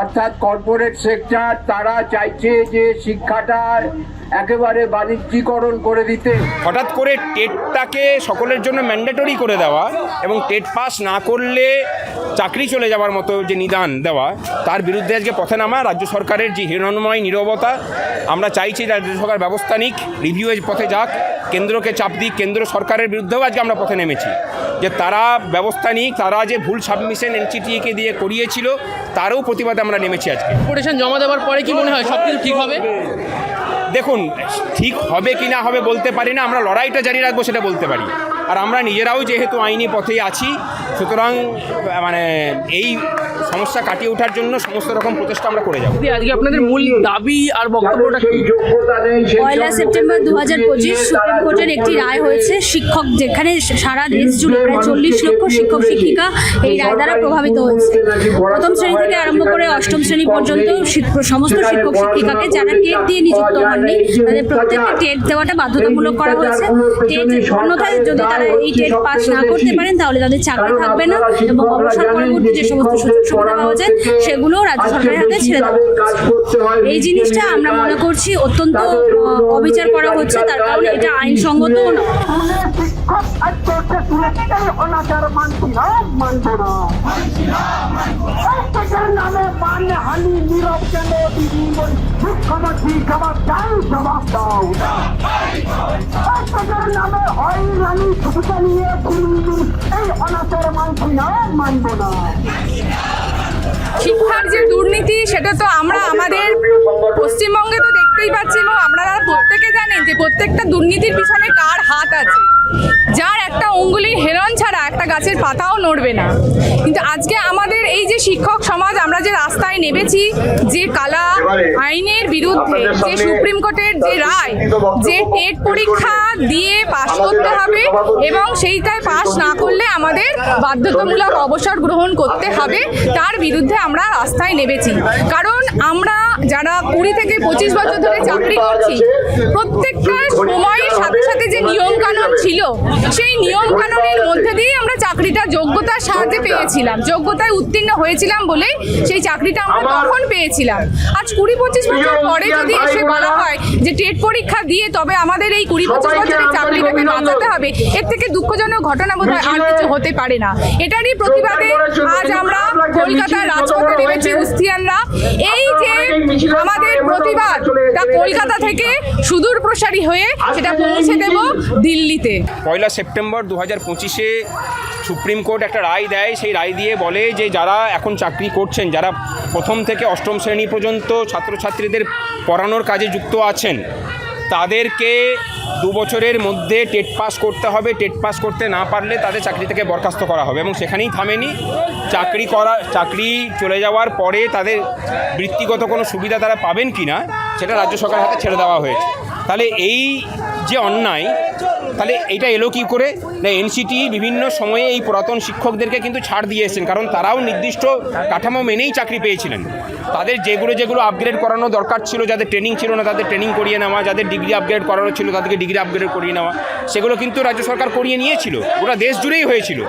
অর্থাৎ corporate sector তারা চাইছে যে শিক্ষাটার একেবারে বাণিজ্যিকরণ করে দিতে। হঠাৎ করে টেটটাকে সকলের জন্য ম্যান্ডেটরি করে দেওয়া এবং টেট পাস না করলে চাকরি চলে যাওয়ার মতো যে নিদান দেওয়া, তার বিরুদ্ধে আজকে পথে নামা রাজ্য সরকারের যে হিরণময় নীরবতা, আমরা চাইছি রাজ্য সরকার ব্যবস্থা নিক রিভিউ পথে যাক, কেন্দ্রকে চাপ দিক, কেন্দ্র সরকারের বিরুদ্ধেও আজকে আমরা পথে নেমেছি। যে তারা ব্যবস্থা নিক, তারা যে ভুল সাবমিশন এনসিটিকে দিয়ে করিয়েছিল তারও প্রতিবাদে আমরা নেমেছি আজকে। কোটেশন জমা দেওয়ার পরে কি মনে হয় সব কিছু ঠিক হবে? দেখুন ঠিক হবে কি না হবে বলতে পারি না আমরা লড়াইটা জারি রাখব সেটা বলতে পারি। আর আমরা নিজেরাও যেহেতু আইনি পথেই আছি সুতরাং মানে এই সমস্যা কাটিয়ে ওঠার জন্য সমস্ত রকম প্রচেষ্টা আমরা করে যাব। আজকে আপনাদের মূল দাবি আর বক্তব্যটা কি? পয়লা সেপ্টেম্বর দু হাজার পঁচিশ সুপ্রিম কোর্টের একটি রায় হয়েছে। শিক্ষক যেখানে সারা দেশ জুড়ে প্রায় চল্লিশ লক্ষ শিক্ষক শিক্ষিকা এই রায় দ্বারা প্রভাবিত হয়েছে। প্রথম শ্রেণি থেকে আরম্ভ করে অষ্টম শ্রেণি পর্যন্ত সমস্ত শিক্ষক শিক্ষিকাকে যারা টেট দিয়ে নিযুক্ত হননি তাদের প্রত্যেককে টেট দেওয়াটা বাধ্যতামূলক করা হয়েছে। টেট অন্যথায় যদি তারা এই টেট পাস না করতে পারেন তাহলে তাদের চাকরি থাকবে না এবং অবসর পরবর্তী যে সমস্ত সুযোগ সুবিধা পাওয়া যায় সেগুলো রাজ্য সরকারের হাতে ছেড়ে দেওয়া এই জিনিসটা আমরা মনে করছি অত্যন্ত অবিচার করা হচ্ছে তার কারণে এটা আইনসঙ্গতও না শিক্ষক ছিল এই অনাচার, মানছি না না। নামে মানহানি নীরব কেন দিদি মুখ্যমন্ত্রী জবাব দাও জবাব দাও। নামে হয়রানি সুবিধা নিয়ে এই অনাচার মানছি না, মানব না। শিক্ষার যে দুর্নীতি, সেটা তো আমরা আমাদের পশ্চিমবঙ্গে তো দেখতেই পাচ্ছি এবং আপনারা প্রত্যেকে জানেন যে প্রত্যেকটা দুর্নীতির পিছনে কার হাত আছে যার একটা অঙ্গুলির হেরন ছাড়া একটা গাছের পাতাও নড়বে না। কিন্তু আজকে আমাদের এই যে শিক্ষক সমাজ আমরা যে রাস্তায় নেমেছি যে কালা আইনের বিরুদ্ধে যে সুপ্রিম কোর্টের যে রায় যে টেট পরীক্ষা দিয়ে পাশ করতে হবে এবং সেইটায় পাশ না করলে আমাদের বাধ্যতামূলক অবসর গ্রহণ করতে হবে তার বিরুদ্ধে আমরা রাস্তায় নেমেছি। কারণ আমরা যারা কুড়ি থেকে পঁচিশ বছর ধরে চাকরি করছি প্রত্যেকটা সময়ের সাথে সাথে যে নিয়ম কানুন ছিল সেই নিয়ম কানুনের মধ্যে দিয়ে আমরা চাকরিটা যোগ্যতার সাহায্যে পেয়েছিলাম। যোগ্যতায় উত্তীর্ণ হয়েছিলাম বলেই সেই চাকরিটা আমরা তখন পেয়েছিলাম। আজ কুড়ি পঁচিশ বছর পরে যদি এসে বলা হয় যে টেট পরীক্ষা দিয়ে তবে আমাদের এই কুড়ি পঁচিশ বছরের চাকরিটাকে বাঁচাতে হবে এর থেকে দুঃখজনক ঘটনা বোধ হয় আর কিছু হতে পারে না। এটারই প্রতিবাদে আজ আমরা কলকাতার রাজপথে নেমেছি উস্তিয়ানরা। এই যে আমাদের প্রতিবাদ তা কলকাতা থেকে সুদূর প্রসারী হয়ে সেটা পৌঁছে দেব দিল্লিতে। পয়লা সেপ্টেম্বর দু হাজার পঁচিশে সুপ্রিম কোর্ট একটা রায় দেয়। সেই রায় দিয়ে বলে যে যারা এখন চাকরি করছেন যারা প্রথম থেকে অষ্টম শ্রেণি পর্যন্ত ছাত্রছাত্রীদের পড়ানোর কাজে যুক্ত আছেন তাদেরকে দু বছরের মধ্যে টেট পাস করতে হবে, টেট পাস করতে না পারলে তাদের চাকরি থেকে বরখাস্ত করা হবে এবং সেখানেই থামেনি। চাকরি করা, চাকরি চলে যাওয়ার পরে তাদের বৃত্তিগত কোনো সুবিধা তারা পাবেন কি না সেটা রাজ্য সরকারের হাতে ছেড়ে দেওয়া হয়েছে। তাহলে এই যে অন্যায় তাহলে এটা এলো কী করে? না এনসিটি বিভিন্ন সময়ে এই পুরাতন শিক্ষকদেরকে কিন্তু ছাড় দিয়ে এসেছেন, কারণ তারাও নির্দিষ্ট কাঠামো মেনেই চাকরি পেয়েছিলেন। তাদের যেগুলো যেগুলো আপগ্রেড করানো দরকার ছিল, যাদের ট্রেনিং ছিল না, তাদের ট্রেনিং করিয়ে নেওয়া, যাদের ডিগ্রি আপগ্রেড করানো ছিল, তাদেরকে ডিগ্রি আপগ্রেড করিয়ে নেওয়া, সেগুলো কিন্তু রাজ্য সরকার করিয়ে নিয়েছিল। ওরা দেশ জুড়েই হয়েছিল।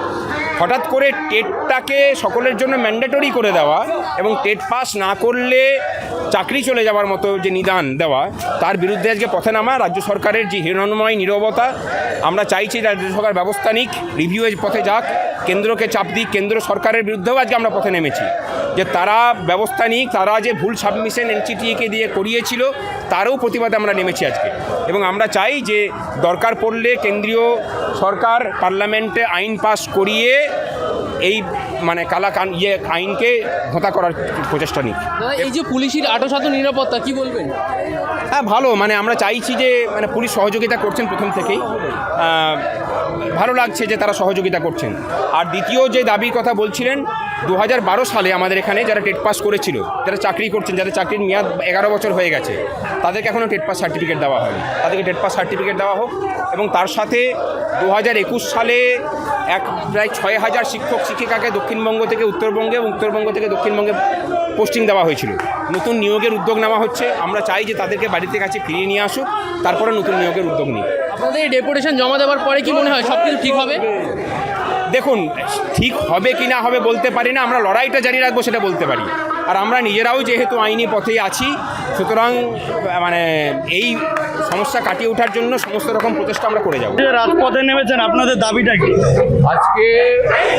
হঠাৎ করে টেটটাকে সকলের জন্য ম্যান্ডেটরি করে দেওয়া এবং টেট পাস না করলে চাকরি চলে যাওয়ার মতো যে নিদান দেওয়া, তার বিরুদ্ধে আজকে পথে নামা রাজ্য সরকারের যে হিরণময় নিরবতা, আমরা চাইছি রাজ্য সরকার ব্যবস্থা নিক রিভিউয়ের পথে যাক, কেন্দ্রকে চাপ দিক, কেন্দ্র সরকারের বিরুদ্ধেও আজকে আমরা পথে নেমেছি। যে তারা ব্যবস্থা নিক তারা যে ভুল সাবমিশন এনসিটিকে দিয়ে করিয়েছিল তারও প্রতিবাদে আমরা নেমেছি আজকে। এবং আমরা চাই যে দরকার পড়লে কেন্দ্রীয় সরকার পার্লামেন্টে আইন পাস করিয়ে এই মানে কালা কান ইয়ে আইনকে ভোতা করার প্রচেষ্টা নিক। এই যে পুলিশের আটোসাটো নিরাপত্তা কি বলবেন? হ্যাঁ ভালো। মানে আমরা চাইছি যে মানে পুলিশ সহযোগিতা করছেন প্রথম থেকেই। ভালো লাগছে যে তারা সহযোগিতা করছেন। আর দ্বিতীয় যে দাবির কথা বলছিলেন দু হাজার বারো সালে আমাদের এখানে যারা টেট পাস করেছিল, যারা চাকরি করছেন, যাদের চাকরির মেয়াদ এগারো বছর হয়ে গেছে, তাদেরকে এখনও টেট পাস সার্টিফিকেট দেওয়া হয়নি। তাদেরকে টেট পাস সার্টিফিকেট দেওয়া হোক এবং তার সাথে দু হাজার একুশ সালে এক প্রায় ছয় হাজার শিক্ষক শিক্ষিকাকে দক্ষিণবঙ্গ থেকে উত্তরবঙ্গে এবং উত্তরবঙ্গ থেকে দক্ষিণবঙ্গে পোস্টিং দেওয়া হয়েছিল। নতুন নিয়োগের উদ্যোগ নেওয়া হচ্ছে। আমরা চাই যে তাদেরকে বাড়িতে কাছে ফিরিয়ে নিয়ে আসুক তারপরে নতুন নিয়োগের উদ্যোগ নিই আপনাদের এই ডেপুটেশন জমা দেওয়ার পরে কি মনে হয় সব কিছু ঠিক হবে? দেখুন ঠিক হবে কি না হবে বলতে পারি না আমরা লড়াইটা জারি রাখব সেটা বলতে পারি। আর আমরা নিজেরাও যেহেতু আইনি পথেই আছি সুতরাং মানে এই সমস্যা কাটিয়ে ওঠার জন্য সমস্ত রকম প্রচেষ্টা আমরা করে যাব। রাজপথে নেমেছেন আপনাদের দাবিটা কি? আজকে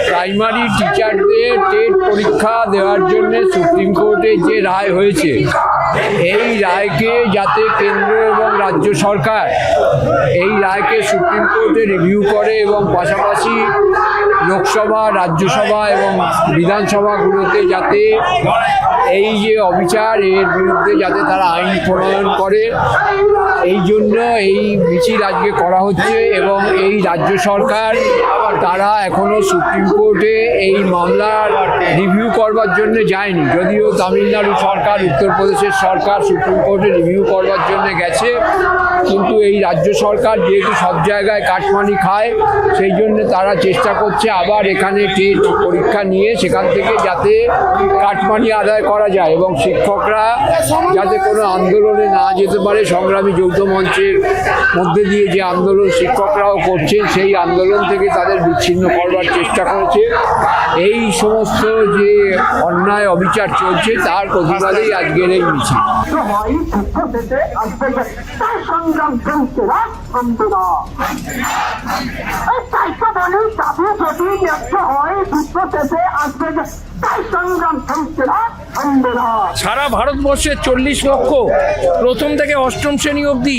প্রাইমারি টিচারদের টেট পরীক্ষা দেওয়ার জন্য সুপ্রিম কোর্টে যে রায় হয়েছে এই রায়কে যাতে কেন্দ্র এবং রাজ্য সরকার এই রায়কে সুপ্রিম কোর্টে রিভিউ করে এবং পাশাপাশি লোকসভা, রাজ্যসভা এবং বিধানসভাগুলোতে যাতে এই যে অবিচার, এর বিরুদ্ধে যাতে তারা আইন প্রণয়ন করে। এই জন্য এই মিছিল আজকে করা হচ্ছে এবং এই রাজ্য সরকার তারা এখনও সুপ্রিম কোর্টে এই মামলার রিভিউ করবার জন্য যায়নি। যদিও তামিলনাড়ু সরকার, উত্তরপ্রদেশের সরকার সুপ্রিম কোর্টে রিভিউ করবার জন্য গেছে কিন্তু এই রাজ্য সরকার যেহেতু সব জায়গায় কাটমানি খায়, সেই জন্য তারা চেষ্টা করছে আবার এখানে টেস্ট পরীক্ষা নিয়ে সেখান থেকে যাতে কাটমানি আদায় করা যায় এবং শিক্ষকরা যাতে কোনো আন্দোলনে না যেতে পারে। সংগ্রামী যৌথ মঞ্চের মধ্যে দিয়ে যে আন্দোলন শিক্ষকরাও করছেন, সেই আন্দোলন থেকে তাদের বিচ্ছিন্ন করবার চেষ্টা করেছে। এই সমস্ত যে অন্যায় অবিচার চলছে, তার প্রতিবাদেই আজকের এই মিছিল। সারা ভারতবর্ষের চল্লিশ লক্ষ প্রথম থেকে অষ্টম শ্রেণি অবধি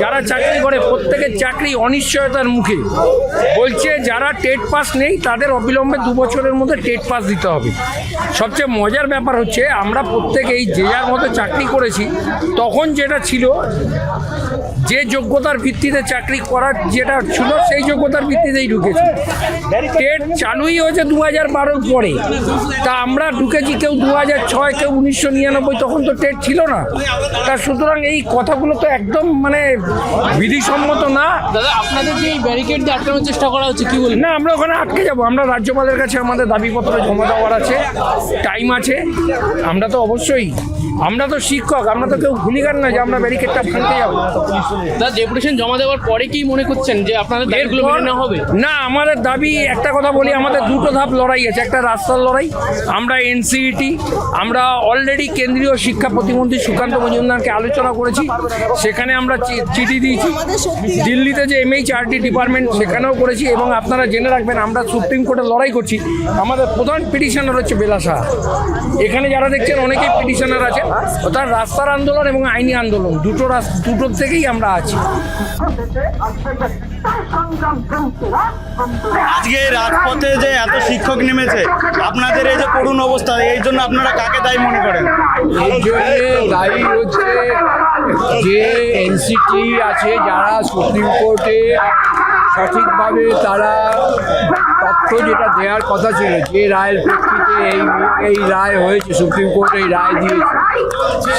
যারা চাকরি করে প্রত্যেকের চাকরি অনিশ্চয়তার মুখে বলছে যারা টেট পাস নেই তাদের অবিলম্বে দু বছরের মধ্যে টেট পাস দিতে হবে সবচেয়ে মজার ব্যাপার হচ্ছে আমরা প্রত্যেকেই যে যার মতো চাকরি করেছি তখন যেটা ছিল যে যোগ্যতার ভিত্তিতে চাকরি করার যেটা ছিল সেই যোগ্যতার ভিত্তিতেই ঢুকেছি। টেট চালুই হয়েছে দু হাজার বারোর পরে। তা আমরা ঢুকেছি কেউ দু হাজার ছয় কেউ উনিশশো নিরানব্বই তখন তো টেট ছিল না। তা সুতরাং এই কথাগুলো তো একদম মানে বিধিসম্মত না। দাদা আপনাদের যে এই ব্যারিকেড দিয়ে আটকানোর চেষ্টা করা হচ্ছে কি বলবেন? না আমরা ওখানে আটকে যাব। আমরা রাজ্যপালের কাছে আমাদের দাবিপত্র জমা দেওয়ার আছে টাইম আছে। আমরা তো অবশ্যই আমরা তো শিক্ষক আমরা তো কেউ ভুলিগান না যে আমরা ব্যারিকেডটা ভাঙতে যাব। দাদা ডেপুটেশন জমা দেওয়ার পরে কি মনে করছেন যে আপনাদের দাবিগুলো মেনে নেওয়া হবে? না আমাদের দাবি একটা কথা বলি আমাদের দুটো ধাপ লড়াই আছে একটা রাস্তার লড়াই আমরা এনসিইটি আমরা অলরেডি কেন্দ্রীয় শিক্ষা প্রতিমন্ত্রী সুকান্ত মজুমদারকে আলোচনা করেছি সেখানে আমরা চিঠি দিয়েছি দিল্লিতে যে এমএইচআরটি ডিপার্টমেন্ট সেখানেও করেছি এবং আপনারা জেনে রাখবেন আমরা সুপ্রিম কোর্টে লড়াই করছি আমাদের প্রধান পিটিশনার হচ্ছে বেলাসা এখানে যারা দেখছেন অনেকেই পিটিশনার আছেন অর্থাৎ রাস্তার আন্দোলন এবং আইনি আন্দোলন দুটো রাস- দুটোর থেকেই আমরা আছি। থামবে না আজকে রাজপথে যে এত শিক্ষক নেমেছে আপনাদের এই যে করুণ অবস্থা এই জন্য আপনারা কাকে দায়ী মনে করেন? এই জন্যে দায়ী হচ্ছে যে এনসিটি আছে যারা সুপ্রিম কোর্টে সঠিকভাবে তারা তথ্য যেটা দেওয়ার কথা ছিল যে রায়ের প্রেক্ষিতে এই এই রায় হয়েছে সুপ্রিম কোর্ট এই রায় দিয়েছে।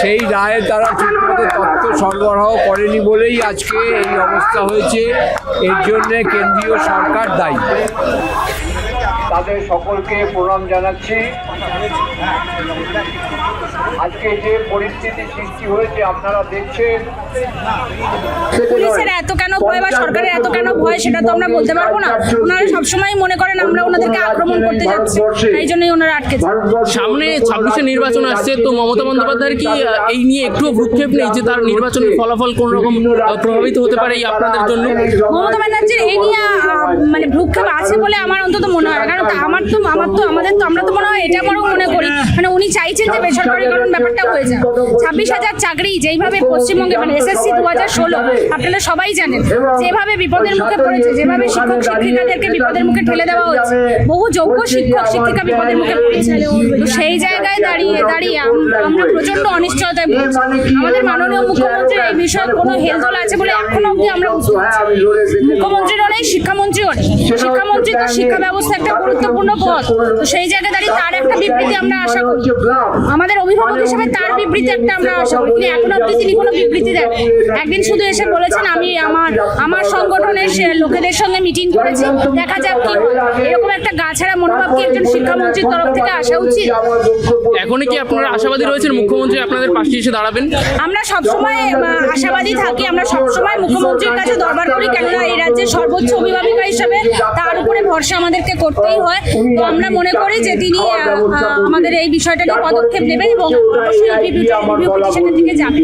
সেই রায়ে তারা ঠিকমতো তথ্য সরবরাহ করেনি বলেই আজকে এই অবস্থা হয়েছে। এর জন্যে কেন্দ্রীয় সরকার দায়ী। তাদের সকলকে প্রণাম জানাচ্ছি। আজকে যে পরিস্থিতি সৃষ্টি হয়েছে আপনারা দেখছেন। ভয় বা সরকারের এত কেন ভয় সেটা তো আমরা বলতে পারব না। ওনারা সবসময় মনে করেন আমরা ওনাদেরকে আক্রমণ করতে যাচ্ছি। তাই জন্যই ওনারা আটকেছে। সামনে ছাব্বিশে নির্বাচন আসছে তো মমতা বন্দ্যোপাধ্যায়ের কি এই নিয়ে একটুও ভ্রুক্ষেপ নেই যে তার নির্বাচনের ফলাফল কোন রকম প্রভাবিত হতে পারে এই আপনাদের জন্য? মমতা ব্যানার্জির এই নিয়ে মানে ভ্রুক্ষেপ আছে বলে আমার অন্তত মনে হয় কারণ আমার তো আমার তো আমাদের তো আমরা তো মনে হয় এটা বরং মনে করি। মানে উনি চাইছেন যে বেসরকারিকরণ ব্যাপারটা হয়ে যায় ছাব্বিশ হাজার চাকরি যেইভাবে পশ্চিমবঙ্গে মানে এসএসসি দু হাজার ষোলো আপনারা সবাই জানেন। যেভাবে বিপদের মুখে পড়েছে যেভাবে শিক্ষক শিক্ষিকাদেরকে বিপদের মুখে ঠেলে দেওয়া হচ্ছে বহু যোগ্য শিক্ষক শিক্ষিকা বিপদের মুখে পড়েছে। তো সেই জায়গায় দাঁড়িয়ে দাঁড়িয়ে আমরা প্রচণ্ড অনিশ্চয়তায় পড়েছি আমাদের মাননীয় মুখ্যমন্ত্রীর এই বিষয়ে কোনো হেলদোল আছে বলে এখনও অবধি আমরা। মুখ্যমন্ত্রীরও নেই শিক্ষামন্ত্রীও নেই। শিক্ষামন্ত্রী তো শিক্ষা ব্যবস্থা একটা গুরুত্বপূর্ণ পদ। তো সেই জায়গায় দাঁড়িয়ে তার একটা বিবৃতি আমরা আশা করি। আমাদের অভিভাবক হিসেবে তার বিবৃতি একটা আমরা আশা করি। তিনি এখনও অব্দি তিনি কোনো বিবৃতি দেন একদিন শুধু এসে বলেছেন আমি আমার আমার সংগঠনের লোকেদের সঙ্গে মিটিং করেছি। দেখা যাক কি এরকম একটা গাছাড়া মনোভাব কি একজন শিক্ষামন্ত্রীর তরফ থেকে আসা উচিত? এখনই কি আপনারা আশাবাদী রয়েছেন? মুখ্যমন্ত্রী আপনাদের পাশে এসে দাঁড়াবেন? আমরা সবসময় আশাবাদী থাকি। আমরা সবসময় মুখ্যমন্ত্রীর কাছে দরবার করি কেননা এই রাজ্যের সর্বোচ্চ অভিভাবিকা হিসাবে তার উপরে ভরসা আমাদেরকে করতেই হয়। তো আমরা মনে করি যে তিনি আমাদের এই বিষয়টা নিয়ে পদক্ষেপ নেবেন এবং অবশ্যই রিভিউ রিভিউ পিটিশনের দিকে যাবেন।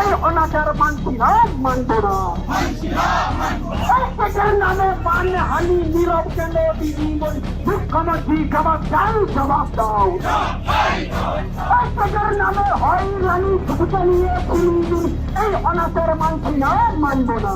এই অনাচার মানছি না মানব না। প্রত্যেকের নামে মানহানি, নীরব কেন দিদি বলি মুখ্যমন্ত্রী জবাব দাও জবাব দাও। প্রত্যেকের নামে হয়রানি ভূমিকা নিয়ে এই অনাচার মানছি না, মানব না।